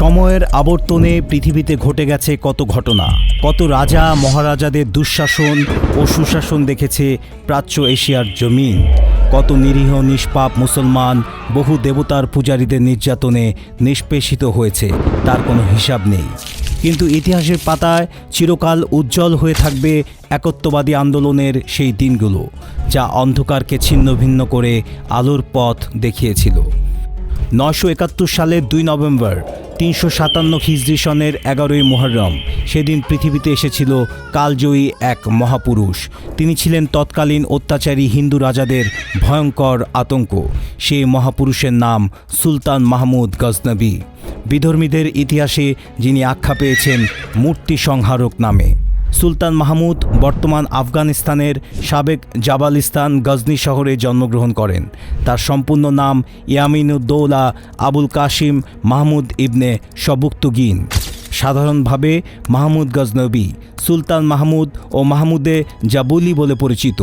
সময়ের আবর্তনে পৃথিবীতে ঘটে গেছে কত ঘটনা, কত রাজা মহারাজাদের দুঃশাসন ও সুশাসন দেখেছে প্রাচ্য এশিয়ার জমিন কত নিরীহ নিষ্পাপ মুসলমান বহু দেবতার পূজারীদের নির্যাতনে নিষ্পেষিত হয়েছে, তার কোনো হিসাব নেই। কিন্তু ইতিহাসের পাতায় চিরকাল উজ্জ্বল হয়ে থাকবে একত্ববাদী আন্দোলনের সেই দিনগুলো, যা অন্ধকারকে ছিন্ন ভিন্ন করে আলোর পথ দেখিয়েছিল। নশো একাত্তর সালের দুই নভেম্বর, তিনশো সাতান্ন খিজরি সনের এগারোই মোহরম সেদিন পৃথিবীতে এসেছিল কালজয়ী এক মহাপুরুষ। তিনি ছিলেন তৎকালীন অত্যাচারী হিন্দু রাজাদের ভয়ঙ্কর আতঙ্ক। সেই মহাপুরুষের নাম সুলতান মাহমুদ গজনবী। বিধর্মীদের ইতিহাসে যিনি আখ্যা পেয়েছেন, মূর্তি সংহারক নামে। সুলতান মাহমুদ বর্তমান আফগানিস্তানের সাবেক জাবালিস্তান গজনি শহরে জন্মগ্রহণ করেন। তার সম্পূর্ণ নাম ইয়ামিনুদ্দৌলা আবুল কাশিম মাহমুদ ইবনে সবুক্তগিন। সাধারণভাবে মাহমুদ গজনবী, সুলতান মাহমুদ ও মাহমুদে জাবুলি বলে পরিচিত।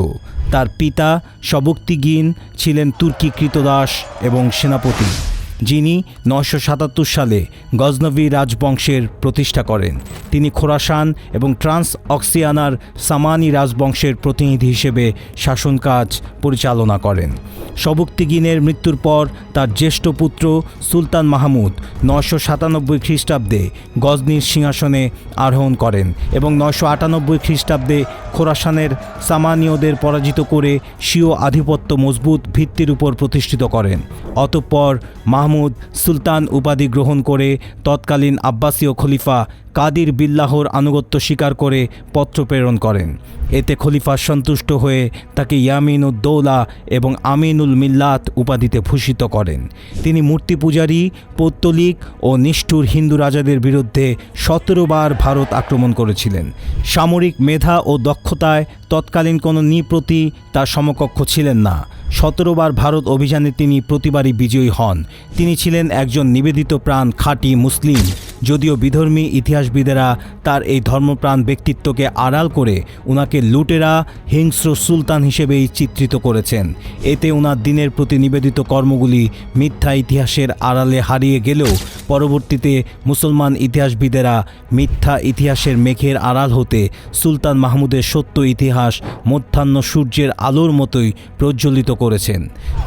তার পিতা সবুক্তিগিন ছিলেন তুর্কি কৃতদাস এবং সেনাপতি। যিনি নশো সাতাত্তর সালে গজনবী রাজবংশের প্রতিষ্ঠা করেন। তিনি খোরাসান এবং ট্রান্স অক্সিয়ানার সামানি রাজবংশের প্রতিনিধি হিসেবে শাসন কাজ পরিচালনা করেন। সবুক্তিগিনের মৃত্যুর পর তার জ্যেষ্ঠ পুত্র সুলতান মাহমুদ নশো সাতানব্বই খ্রিস্টাব্দে গজনির সিংহাসনে আরোহণ করেন এবং নশো আটানব্বই খ্রিস্টাব্দে খোরাসানের সামানীয়দের পরাজিত করে স্বীয় আধিপত্য মজবুত ভিত্তির উপর প্রতিষ্ঠিত করেন। অতঃপর মাহমুদ সুলতান উপাধি গ্রহণ করে তৎকালীন আব্বাসীয় খলিফা কাদির বিল্লাহর আনুগত্য স্বীকার করে পত্র প্রেরণ করেন। এতে খলিফা সন্তুষ্ট হয়ে তাকে ইয়ামিনুদ্দৌলা এবং আমিনুল মিল্লাত উপাধিতে ভূষিত করেন। তিনি মূর্তি পূজারী, পৌত্তলিক ও নিষ্ঠুর হিন্দু রাজাদের বিরুদ্ধে সতেরো বার ভারত আক্রমণ করেছিলেন। সামরিক মেধা ও দক্ষতায় তৎকালীন কোনো নিপ্রতি তার সমকক্ষ ছিলেন না। সতেরোবার ভারত অভিযানে তিনি প্রতিবারই বিজয়ী হন। তিনি ছিলেন একজন নিবেদিত প্রাণ খাঁটি মুসলিম, যদিও বিধর্মী ইতিহাসবিদেরা তার এই ধর্মপ্রাণ ব্যক্তিত্বকে আড়াল করে উনাকে লুটেরা হিংস্র সুলতান হিসেবেই চিত্রিত করেছেন। এতে ওনার দিনের প্রতি নিবেদিত কর্মগুলি মিথ্যা ইতিহাসের আড়ালে হারিয়ে গেলেও পরবর্তীতে মুসলমান ইতিহাসবিদেরা মিথ্যা ইতিহাসের মেঘের আড়াল হতে সুলতান মাহমুদের সত্য ইতিহাস, মধ্যাহ্ন সূর্যের আলোর মতোই প্রজ্বলিত করেছেন।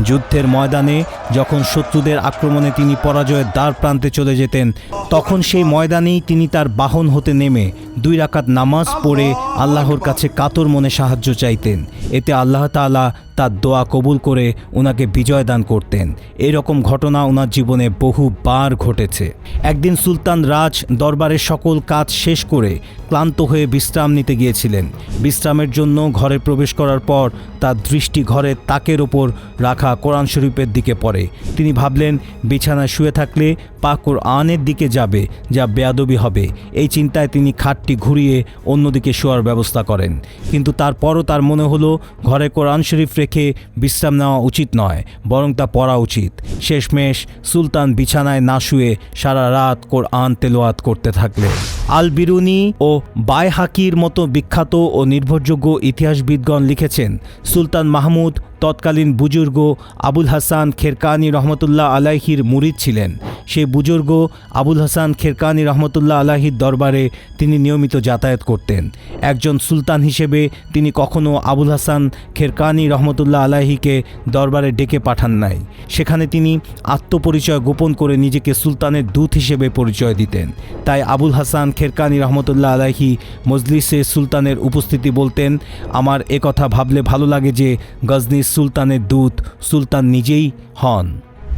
যুদ্ধের ময়দানে যখন শত্রুদের আক্রমণে তিনি পরাজয়ের দ্বার প্রান্তে চলে যেতেন, তখন সেই ময়দানেই তিনি তার বাহন হতে নেমে দুই রাকাত নামাজ পড়ে আল্লাহর কাছে কাতর মনে সাহায্য চাইতেন। এতে আল্লাহ তাআলা তার দোয়া কবুল করে ওনাকে বিজয় দান করতেন। এরকম ঘটনা ওনার জীবনে বহুবার ঘটেছে। একদিন সুলতান রাজ দরবারের সকল কাজ শেষ করে ক্লান্ত হয়ে বিশ্রাম নিতে গিয়েছিলেন। বিশ্রামের জন্য ঘরে প্রবেশ করার পর তার দৃষ্টি ঘরের তাকের ওপর রাখা কোরআন শরীফের দিকে পড়ে। তিনি ভাবলেন, বিছানায় শুয়ে থাকলে পা কোরআনের দিকে যাবে, যা বেয়াদবি হবে। এই চিন্তায় তিনি খাটটি ঘুরিয়ে অন্যদিকে শোয়ার ব্যবস্থা করেন। কিন্তু তারপরও তার মনে হলো ঘরে কোরআন শরীফ রেখে বিশ্রাম নেওয়া উচিত নয়, বরং তা পড়া উচিত। শেষমেশ সুলতান বিছানায় না শুয়ে সারা রাত কোরআন তেলোয়াত করতে থাকলেন। আল বিরুনি ও বায় হাকির মতো বিখ্যাত ও নির্ভরযোগ্য ইতিহাসবিদগণ লিখেছেন, সুলতান মাহমুদ, তৎকালীন বুজুর্গ আবুল হাসান খেরকানি রহমতুল্লাহ আলাহির মুরিদ ছিলেন। সেই বুজুর্গ আবুল হাসান খেরকানি রহমতুল্লাহ আলাহির দরবারে তিনি নিয়মিত যাতায়াত করতেন। একজন সুলতান হিসেবে তিনি কখনও আবুল হাসান খেরকানি রহমতুল্লাহ আলাহিকে দরবারে ডেকে পাঠান নাই। সেখানে তিনি আত্মপরিচয় গোপন করে নিজেকে সুলতানের দূত হিসেবে পরিচয় দিতেন। তাই আবুল হাসান খেরকানি রহমতুল্লাহ আলাহি মজলিসে সুলতানের উপস্থিতি বলতেন, আমার একথা ভাবলে ভালো লাগে যে গজনির সুলতানের দূত সুলতান নিজেই হন।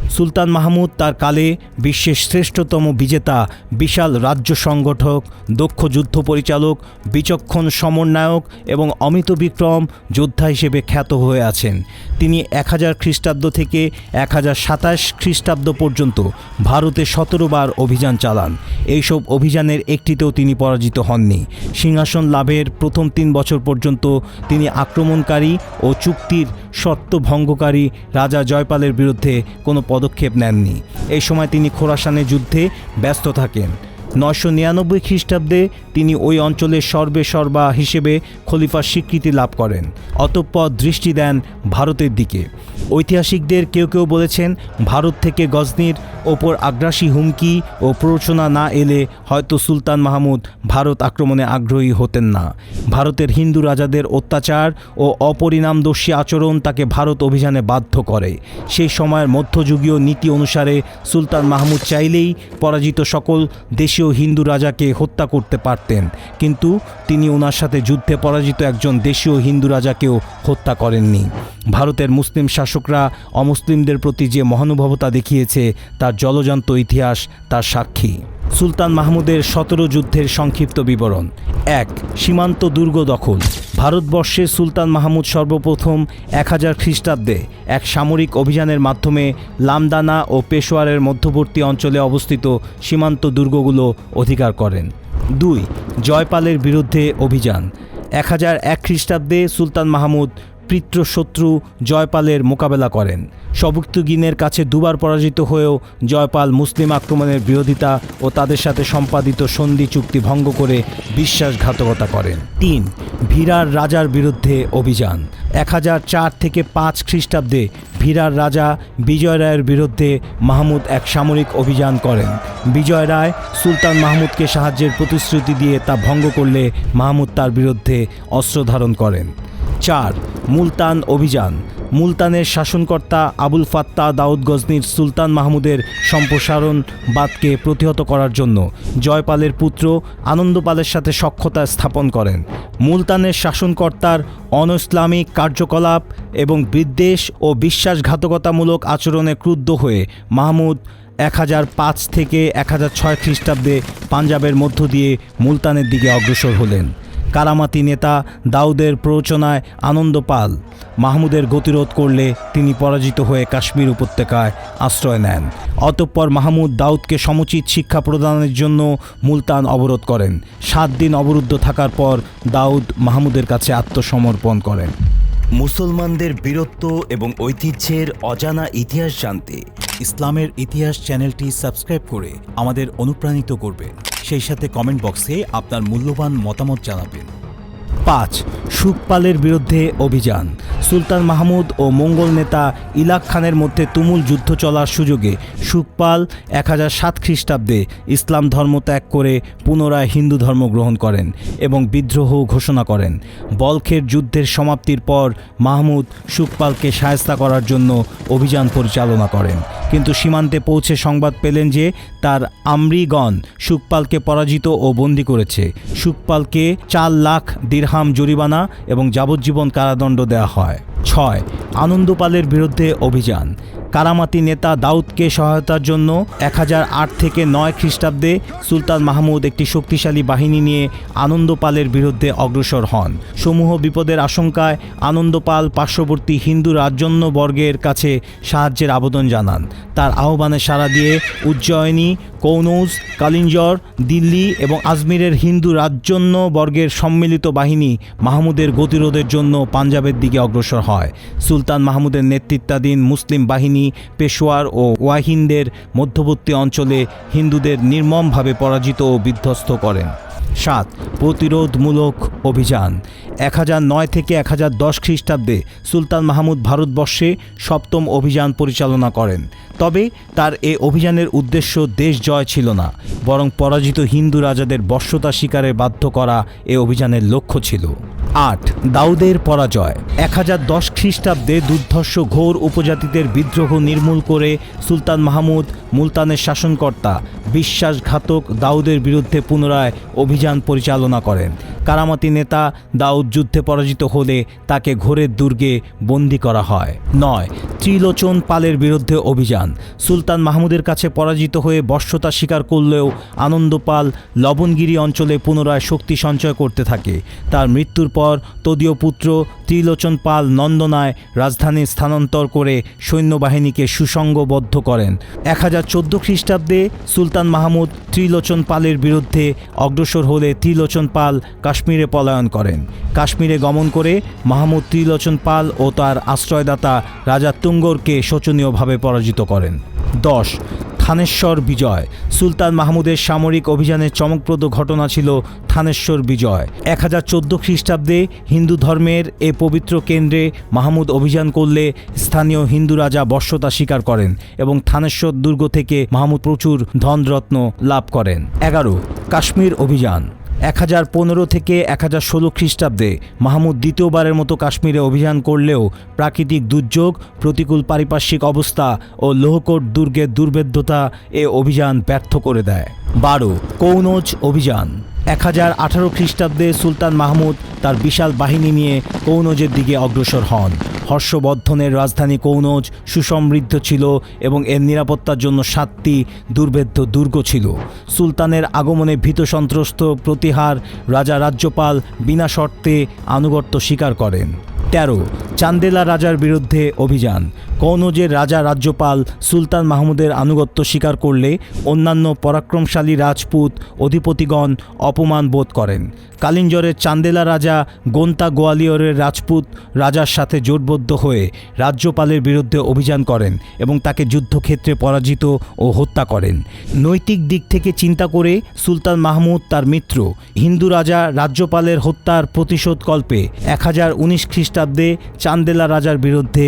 সুলতান মাহমুদ তার কালে বিশ্বের শ্রেষ্ঠতম বিজেতা, বিশাল রাজ্য সংগঠক, দক্ষ যুদ্ধ পরিচালক, বিচক্ষণ সমন্বয়ক এবং অমিত বিক্রম যোদ্ধা হিসেবে খ্যাত হয়ে আছেন। তিনি এক হাজার খ্রিস্টাব্দ থেকে এক হাজার সাতাশ খ্রিস্টাব্দ পর্যন্ত ভারতে সতেরো বার অভিযান চালান। এইসব অভিযানের একটিতেও তিনি পরাজিত হননি। সিংহাসন লাভের প্রথম তিন বছর পর্যন্ত তিনি আক্রমণকারী ও চুক্তির শর্ত ভঙ্গকারী রাজা জয়পালের বিরুদ্ধে কোনো পদক্ষেপ নেননি। এই সময় তিনি খোরাসানের যুদ্ধে ব্যস্ত থাকেন। নয়শো নিরানব্বই খ্রিস্টাব্দে তিনি ওই অঞ্চলের সর্বে সর্বা হিসেবে খলিফার স্বীকৃতি লাভ করেন। অতঃপর দৃষ্টি দেন ভারতের দিকে। ঐতিহাসিকদের কেউ কেউ বলেছেন ভারত থেকে গজনির ওপর আগ্রাসী হুমকি ও প্ররোচনা না এলে হয়তো সুলতান মাহমুদ ভারত আক্রমণে আগ্রহী হতেন না। ভারতের হিন্দু রাজাদের অত্যাচার ও অপরিণামদর্শী আচরণ তাকে ভারত অভিযানে বাধ্য করে। সেই সময়ের মধ্যযুগীয় নীতি অনুসারে সুলতান মাহমুদ চাইলেই পরাজিত সকল দেশীয় হিন্দু রাজাকে হত্যা করতে পারতেন। কিন্তু তিনি ওনার সাথে যুদ্ধে পরাজিত একজন দেশীয় হিন্দু রাজাকেও হত্যা করেননি। ভারতের মুসলিম শাসকরা অমুসলিমদের প্রতি যে মহানুভবতা দেখিয়েছে, তার জলজান্ত ইতিহাস, তার সাক্ষী। সুলতান মাহমুদের সতেরো যুদ্ধের সংক্ষিপ্ত বিবরণ। এক, সীমান্ত দুর্গ দখল। ভারতবর্ষে সুলতান মাহমুদ সর্বপ্রথম এক হাজার খ্রিস্টাব্দে এক সামরিক অভিযানের মাধ্যমে লামদানা ও পেশোয়ারের মধ্যবর্তী অঞ্চলে অবস্থিত সীমান্ত দুর্গগুলো অধিকার করেন। দুই, জয়পালের বিরুদ্ধে অভিযান। এক হাজার এক খ্রিস্টাব্দে সুলতান মাহমুদ পিতৃশত্রু জয়পালের মোকাবেলা করেন। সবুক্তগিনের কাছে দুবার পরাজিত হয়েও জয়পাল মুসলিম আক্রমণের বিরোধিতা ও তাদের সাথে সম্পাদিত সন্ধি চুক্তি ভঙ্গ করে বিশ্বাসঘাতকতা করেন। তিন, ভিরার রাজার বিরুদ্ধে অভিযান। এক হাজার চার থেকে পাঁচ খ্রিস্টাব্দে ভিরার রাজা বিজয় রায়ের বিরুদ্ধে মাহমুদ এক সামরিক অভিযান করেন। বিজয় রায় সুলতান মাহমুদকে সাহায্যের প্রতিশ্রুতি দিয়ে তা ভঙ্গ করলে মাহমুদ তার বিরুদ্ধে অস্ত্র ধারণ করেন। চার, মুলতান অভিযান। মুলতানের শাসনকর্তা আবুল ফাত্তা দাউদ গজনির সুলতান মাহমুদের সম্প্রসারণবাদকে প্রতিহত করার জন্য জয়পালের পুত্র আনন্দপালের সাথে সক্ষতা স্থাপন করেন। মুলতানের শাসনকর্তার অনইসলামিক কার্যকলাপ এবং বিদ্বেষ ও বিশ্বাসঘাতকতামূলক আচরণে ক্রুদ্ধ হয়ে মাহমুদ এক হাজার পাঁচ থেকে এক হাজার ছয় খ্রিস্টাব্দে পাঞ্জাবের মধ্য দিয়ে মুলতানের দিকে অগ্রসর হলেন। কারামাতি নেতা দাউদের প্ররোচনায় আনন্দ পাল। মাহমুদের গতিরোধ করলে তিনি পরাজিত হয়ে কাশ্মীর উপত্যকায় আশ্রয় নেন। অতঃপর মাহমুদ দাউদকে সমুচিত শিক্ষা প্রদানের জন্য মুলতান অবরোধ করেন। সাত দিন অবরুদ্ধ থাকার পর দাউদ মাহমুদের কাছে আত্মসমর্পণ করেন। মুসলমানদের বীরত্ব এবং ঐতিহ্যের অজানা ইতিহাস জানতে ইসলামের ইতিহাস চ্যানেলটি সাবস্ক্রাইব করে আমাদের অনুপ্রাণিত করবেন। সেই সাথে কমেন্ট বক্সে আপনার মূল্যবান মতামত জানাবেন। পাঁচ সুখপালের বিরুদ্ধে অভিযান। সুলতান মাহমুদ ও মঙ্গল নেতা ইলাক খানের মধ্যে তুমুল যুদ্ধ চলার সুযোগে সুখপাল এক হাজার সাত খ্রিস্টাব্দে ইসলাম ধর্ম ত্যাগ করে পুনরায় হিন্দু ধর্ম গ্রহণ করেন এবং বিদ্রোহ ঘোষণা করেন। বলখের যুদ্ধের সমাপ্তির পর মাহমুদ সুখপালকে সায়স্তা করার জন্য অভিযান পরিচালনা করেন। কিন্তু সীমান্তে পৌঁছে সংবাদ পেলেন যে তার আমরিগণ সুখপালকে পরাজিত ও বন্দী করেছে। সুখপালকে চার লাখ দিরহাম জরিমানা এবং যাবজ্জীবন কারাদণ্ড দেওয়া হয়। ছয়, আনন্দপালের বিরুদ্ধে অভিযান। কারামাতি নেতা দাউদকে সহায়তার জন্য এক হাজার আট থেকে নয় খ্রিস্টাব্দে সুলতান মাহমুদ একটি শক্তিশালী বাহিনী নিয়ে আনন্দপালের বিরুদ্ধে অগ্রসর হন। সমূহ বিপদের আশঙ্কায় আনন্দপাল পার্শ্ববর্তী হিন্দু রাজন্য বর্গের কাছে সাহায্যের আবেদন জানান। তার আহ্বানে সাড়া দিয়ে উজ্জয়িনী, কৌনৌজ, কালিঞ্জর, দিল্লি এবং আজমিরের হিন্দু রাজন্য বর্গের সম্মিলিত বাহিনী মাহমুদের গতিরোধের জন্য পাঞ্জাবের দিকে অগ্রসর হয় সুলতান মাহমুদের নেতৃত্বাধীন মুসলিম বাহিনী, পেশোয়ার ও ওয়াহিন্দের মধ্যবর্তী অঞ্চলে হিন্দুদের নির্মমভাবে পরাজিত ও বিধ্বস্ত করেন। সাত, প্রতিরোধমূলক অভিযান। এক হাজার নয় থেকে এক হাজার দশ খ্রিস্টাব্দে সুলতান মাহমুদ ভারতবর্ষে সপ্তম অভিযান পরিচালনা করেন। তবে তার এ অভিযানের উদ্দেশ্য দেশ জয় ছিল না, বরং পরাজিত হিন্দু রাজাদের বশ্যতা শিকারে বাধ্য করা এ অভিযানের লক্ষ্য ছিল। আট, দাউদের পরাজয়। এক হাজার দশ খ্রিস্টাব্দে দুর্ধর্ষ ঘোর উপজাতিদের বিদ্রোহ নির্মূল করে সুলতান মাহমুদ মুলতানের শাসনকর্তা, বিশ্বাসঘাতক দাউদের বিরুদ্ধে পুনরায় অভিযান পরিচালনা করেন। কারামতি নেতা দাউদ যুদ্ধে পরাজিত হলে তাকে ঘোরের দুর্গে বন্দি করা হয়। নয়, ত্রিলোচন পালের বিরুদ্ধে অভিযান। সুলতান মাহমুদের কাছে পরাজিত হয়ে বর্ষতা স্বীকার করলেও আনন্দপাল লবণগিরি অঞ্চলে পুনরায় শক্তি সঞ্চয় করতে থাকে। তার মৃত্যুর পর তদীয় পুত্র ত্রিলোচন পাল নন্দনায় রাজধানী স্থানান্তর করে সৈন্যবাহিনীকে সুসংগবদ্ধ করেন। এক হাজার চোদ্দ খ্রিস্টাব্দে সুলতান মাহমুদ ত্রিলোচন পালের বিরুদ্ধে অগ্রসর হলে ত্রিলোচন পাল কাশ্মীরে পলায়ন করেন। কাশ্মীরে গমন করে মাহমুদ ত্রিলোচন পাল ও তার আশ্রয়দাতা রাজা তুঙ্গরকে শোচনীয়ভাবে পরাজিত করেন। দশ থানেশ্বর বিজয়। সুলতান মাহমুদের সামরিক অভিযানের চমকপ্রদ ঘটনা ছিল থানেশ্বর বিজয়। এক হাজার চোদ্দ খ্রিস্টাব্দে হিন্দু ধর্মের এ পবিত্র কেন্দ্রে মাহমুদ অভিযান করলে স্থানীয় হিন্দু রাজা বর্ষতা স্বীকার করেন এবং থানেশ্বর দুর্গ থেকে মাহমুদ প্রচুর ধনরত্ন লাভ করেন। এগারো, কাশ্মীর অভিযান। এক হাজার পনেরো থেকে এক হাজার ষোলো খ্রিস্টাব্দে মাহমুদ দ্বিতীয়বারের মতো কাশ্মীরে অভিযান করলেও প্রাকৃতিক দুর্যোগ, প্রতিকূল পারিপার্শ্বিক অবস্থা ও লোহকোট দুর্গের দুর্ভেদ্যতা এ অভিযান ব্যর্থ করে দেয়। বারো, কৌনজ অভিযান। এক হাজার আঠারো খ্রিস্টাব্দে সুলতান মাহমুদ তার বিশাল বাহিনী নিয়ে কৌনজের দিকে অগ্রসর হন। হর্ষবর্ধনের রাজধানী কৌনজ সুসমৃদ্ধ ছিল এবং এর নিরাপত্তার জন্য সাতটি দুর্ভেদ্য দুর্গ ছিল। সুলতানের আগমনে ভীত সন্ত্রস্ত প্রতিহার রাজা রাজ্যপাল বিনা শর্তে আনুগত্য স্বীকার করেন। তেরো, চান্দেলা রাজার বিরুদ্ধে অভিযান। কৌনজের রাজা রাজ্যপাল সুলতান মাহমুদের আনুগত্য স্বীকার করলে অন্যান্য পরাক্রমশালী রাজপুত, অধিপতিগণ অপমান বোধ করেন। কালিঞ্জরের চান্দেলা রাজা গোন্তা গোয়ালিয়রের রাজপুত রাজার সাথে জোটবদ্ধ হয়ে রাজ্যপালের বিরুদ্ধে অভিযান করেন এবং তাকে যুদ্ধক্ষেত্রে পরাজিত ও হত্যা করেন। নৈতিক দিক থেকে চিন্তা করে সুলতান মাহমুদ তার মিত্র, হিন্দু রাজা রাজ্যপালের হত্যার প্রতিশোধ কল্পে এক হাজার উনিশ খ্রিস্টাব্দে চান্দেলা রাজার বিরুদ্ধে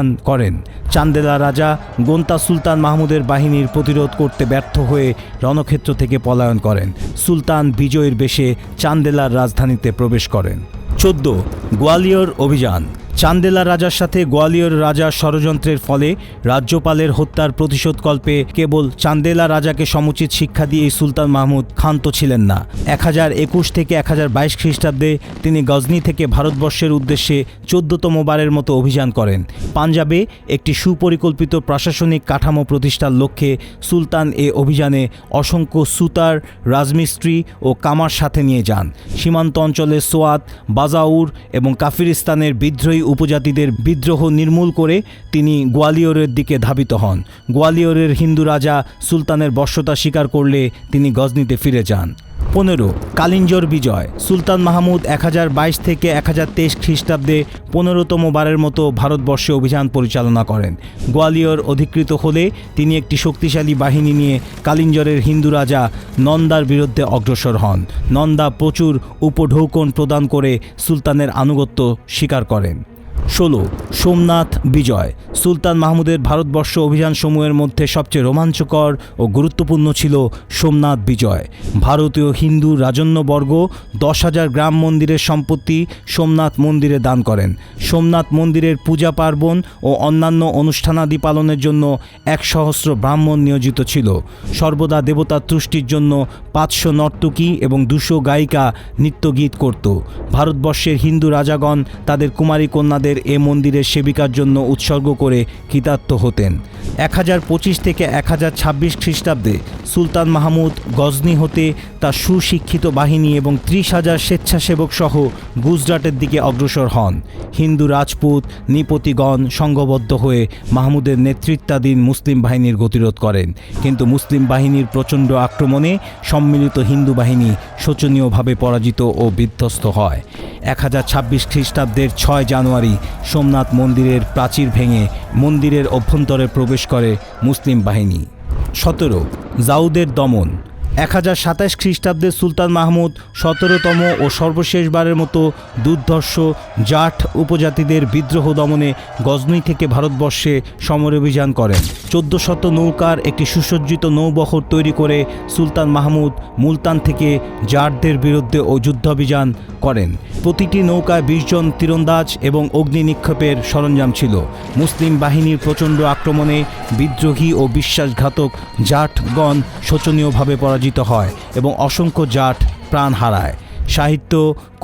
সমরাভিযান করেন। চান্দেলা রাজা গোন্তা সুলতান মাহমুদের বাহিনীর প্রতিরোধ করতে ব্যর্থ হয়ে রণক্ষেত্র থেকে পলায়ন করেন। সুলতান বিজয়ের বেশে চান্দেলার রাজধানীতে প্রবেশ করেন। চোদ্দ, গোয়ালিয়র অভিযান। চান্দেলা রাজার সাথে গোয়ালিয়র রাজা ষড়যন্ত্রের ফলে রাজ্যপালের হত্যার প্রতিশোধকল্পে কেবল চান্দেলা রাজাকে সমুচিত শিক্ষা দিয়ে সুলতান মাহমুদ ক্ষান্ত ছিলেন না। এক হাজার একুশ থেকে এক হাজার বাইশ খ্রিস্টাব্দে তিনি গজনি থেকে ভারতবর্ষের উদ্দেশ্যে চোদ্দতম বারের মতো অভিযান করেন। পাঞ্জাবে একটি সুপরিকল্পিত প্রশাসনিক কাঠামো প্রতিষ্ঠার লক্ষ্যে সুলতান এ অভিযানে অসংখ্য সুতার, রাজমিস্ত্রি ও কামার সাথে নিয়ে যান। সীমান্ত অঞ্চলের সোয়াত, বাজাউর এবং কাফিরিস্তানের বিদ্রোহী উপজাতিদের বিদ্রোহ নির্মূল করে তিনি গোয়ালিয়রের দিকে ধাবিত হন। গোয়ালিয়রের হিন্দু রাজা সুলতানের বর্ষতা স্বীকার করলে তিনি গজনিতে ফিরে যান। পনেরো, কালিঞ্জর বিজয়। সুলতান মাহমুদ এক হাজার বাইশ থেকে এক হাজার তেইশ খ্রিস্টাব্দে পনেরোতম বারের মতো ভারতবর্ষে অভিযান পরিচালনা করেন। গোয়ালিয়র অধিকৃত হলে তিনি একটি শক্তিশালী বাহিনী নিয়ে কালিঞ্জরের হিন্দু রাজা নন্দার বিরুদ্ধে অগ্রসর হন। নন্দা প্রচুর উপঢৌকন প্রদান করে সুলতানের আনুগত্য স্বীকার করেন। ষোলো, সোমনাথ বিজয়। সুলতান মাহমুদের ভারতবর্ষ অভিযান সমূহের মধ্যে সবচেয়ে রোমাঞ্চকর ও গুরুত্বপূর্ণ ছিল সোমনাথ বিজয়। ভারতীয় হিন্দু রাজন্যবর্গ দশ হাজার গ্রাম মন্দিরের সম্পত্তি সোমনাথ মন্দিরে দান করেন। সোমনাথ মন্দিরের পূজা পার্বণ ও অন্যান্য অনুষ্ঠানাদি পালনের জন্য এক সহস্র ব্রাহ্মণ নিয়োজিত ছিল। সর্বদা দেবতা তুষ্টির জন্য পাঁচশো নর্তকী এবং দুশো গায়িকা নৃত্যগীত করত। ভারতবর্ষের হিন্দু রাজাগণ তাদের কুমারী কন্যাদের এ মন্দিরের সেবিকার জন্য উৎসর্গ করে কৃতার্থ হতেন। এক হাজার পঁচিশ থেকে এক হাজার ছাব্বিশ খ্রিস্টাব্দে সুলতান মাহমুদ গজনি হতে তার সুশিক্ষিত বাহিনী এবং ত্রিশ হাজার স্বেচ্ছাসেবক সহ গুজরাটের দিকে অগ্রসর হন। হিন্দু রাজপুত নৃপতিগণ সংঘবদ্ধ হয়ে মাহমুদের নেতৃত্বাধীন মুসলিম বাহিনীর গতিরোধ করেন। কিন্তু মুসলিম বাহিনীর প্রচণ্ড আক্রমণে সম্মিলিত হিন্দু বাহিনী শোচনীয়ভাবে পরাজিত ও বিধ্বস্ত হয়। এক হাজার ছাব্বিশ খ্রিস্টাব্দের ছয় জানুয়ারি সোমনাথ মন্দিরের প্রাচীর ভেঙে মন্দিরের অভ্যন্তরে প্রবেশ করে মুসলিম বাহিনী। সতেরো জাউদের দমন। এক হাজার সাতাশ খ্রিস্টাব্দে সুলতান মাহমুদ সতেরোতম ও সর্বশেষবারের মতো দুর্ধর্ষ, জাট উপজাতিদের বিদ্রোহ দমনে গজনি থেকে ভারতবর্ষে সমরাভিযান করেন। চোদ্দ শত নৌকার একটি সুসজ্জিত নৌবহর তৈরি করে সুলতান মাহমুদ মুলতান থেকে জাটদের বিরুদ্ধে ও যুদ্ধাভিযান করেন। প্রতিটি নৌকায় বিশ জন তীরন্দাজ এবং অগ্নি নিক্ষেপের সরঞ্জাম ছিল। মুসলিম বাহিনীর প্রচণ্ড আক্রমণে বিদ্রোহী ও বিশ্বাসঘাতক জাটগণ শোচনীয়ভাবে পরাজিত হয় এবং অসংখ্য জাট প্রাণ হারায়। সাহিত্য,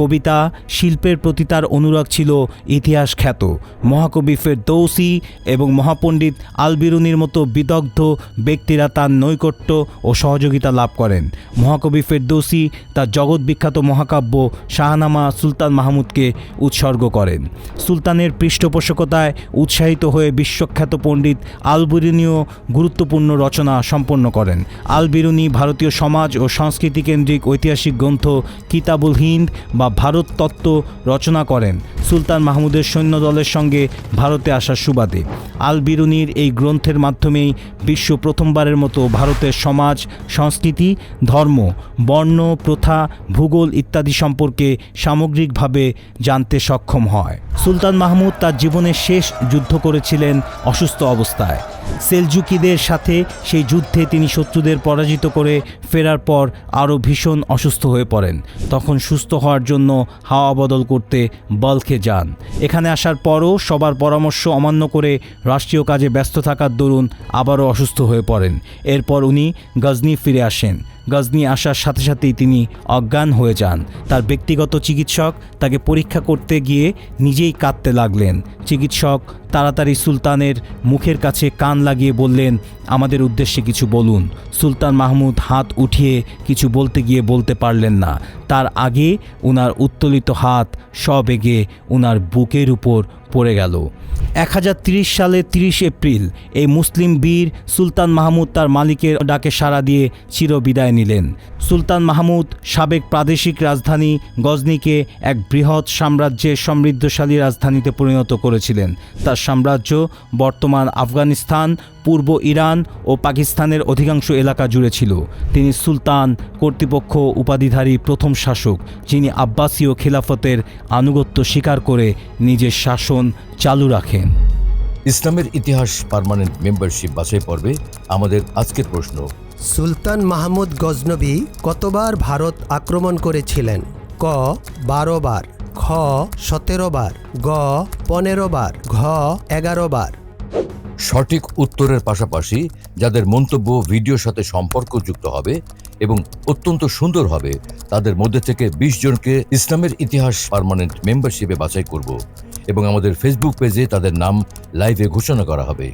কবিতা, শিল্পের প্রতি তার অনুরাগ ছিল ইতিহাস খ্যাত মহাকবি ফেরদৌসি এবং মহাপণ্ডিত আলবিরুনির মতো বিদগ্ধ ব্যক্তিরা তার নৈকট্য ও সহযোগিতা লাভ করেন। মহাকবি ফেরদৌসি তার জগৎ বিখ্যাত মহাকাব্য শাহনামা সুলতান মাহমুদকে উৎসর্গ করেন। সুলতানের পৃষ্ঠপোষকতায় উৎসাহিত হয়ে বিশ্বখ্যাত পণ্ডিত আলবিরুনিও গুরুত্বপূর্ণ রচনা সম্পন্ন করেন। আলবিরুনি ভারতীয় সমাজ ও সংস্কৃতি কেন্দ্রিক ঐতিহাসিক গ্রন্থ কিতাব কিতাবুল হিন্দ বা ভারত তত্ত্ব রচনা করেন। সুলতান মাহমুদের সৈন্যদলের সঙ্গে ভারতে আসার সুবাদে। আল বিরুনির এই গ্রন্থের মাধ্যমেই বিশ্ব প্রথমবারের মতো ভারতের সমাজ, সংস্কৃতি, ধর্ম, বর্ণ, প্রথা, ভূগোল ইত্যাদি সম্পর্কে সামগ্রিকভাবে জানতে সক্ষম হয়। সুলতান মাহমুদ তার জীবনের শেষ যুদ্ধ করেছিলেন অসুস্থ অবস্থায়। সেলজুকিদের সাথে সেই যুদ্ধে তিনি শত্রুদের পরাজিত করে ফেরার পর আরও ভীষণ অসুস্থ হয়ে পড়েন। তখন সুস্থ হওয়ার জন্য হাওয়া বদল করতে বলখে যান। এখানে আসার পরও সবার পরামর্শ অমান্য করে রাষ্ট্রীয় কাজে ব্যস্ত থাকার দরুন আবারও অসুস্থ হয়ে পড়েন। এরপর উনি গজনি ফিরে আসেন। গজনি আসার সাথে সাথেই তিনি অজ্ঞান হয়ে যান। তার ব্যক্তিগত চিকিৎসক তাকে পরীক্ষা করতে গিয়ে নিজেই কাঁদতে লাগলেন। চিকিৎসক তাড়াতাড়ি সুলতানের মুখের কাছে কান লাগিয়ে বললেন, আমাদের উদ্দেশ্যে কিছু বলুন। সুলতান মাহমুদ হাত উঠিয়ে কিছু বলতে গিয়ে বলতে পারলেন না। তার আগে উনার উত্তোলিত হাত সবেগে উনার বুকের উপর পড়ে গেল। এক সালে তিরিশ এপ্রিল এই মুসলিম বীর সুলতান মাহমুদ তার মালিকের ডাকে সাড়া দিয়ে চিরবিদায় নিলেন। সুলতান মাহমুদ সাবেক প্রাদেশিক রাজধানী গজনিকে এক বৃহৎ সাম্রাজ্যের সমৃদ্ধশালী রাজধানীতে পরিণত করেছিলেন। তার সাম্রাজ্য বর্তমান আফগানিস্তান পূর্ব ইরান ও পাকিস্তানের অধিকাংশ এলাকা জুড়ে ছিল। তিনি সুলতান কর্তৃপক্ষ উপাধিধারী প্রথম শাসক যিনি আব্বাসীয় খিলাফতের আনুগত্য স্বীকার করে নিজের শাসন চালু রাখেন। ইসলামের ইতিহাস পারমানেন্ট মেম্বারশিপ বাছাই পর্বে আমাদের আজকের প্রশ্ন। সুলতান মাহমুদ গজনবী কতবার ভারত আক্রমণ করেছিলেন? ক বারো বার খ সতেরো বার গ পনেরো বার ঘ এগারো বার। সঠিক উত্তরের পাশাপাশি যাদের মন্তব্য ভিডিওর সাথে সম্পর্কযুক্ত হবে এবং অত্যন্ত সুন্দর হবে, তাদের মধ্যে থেকে ২০ জনকে ইসলামের ইতিহাস পারমানেন্ট মেম্বারশিপে বাছাই করব এবং আমাদের ফেসবুক পেজে তাদের নাম লাইভে ঘোষণা করা হবে।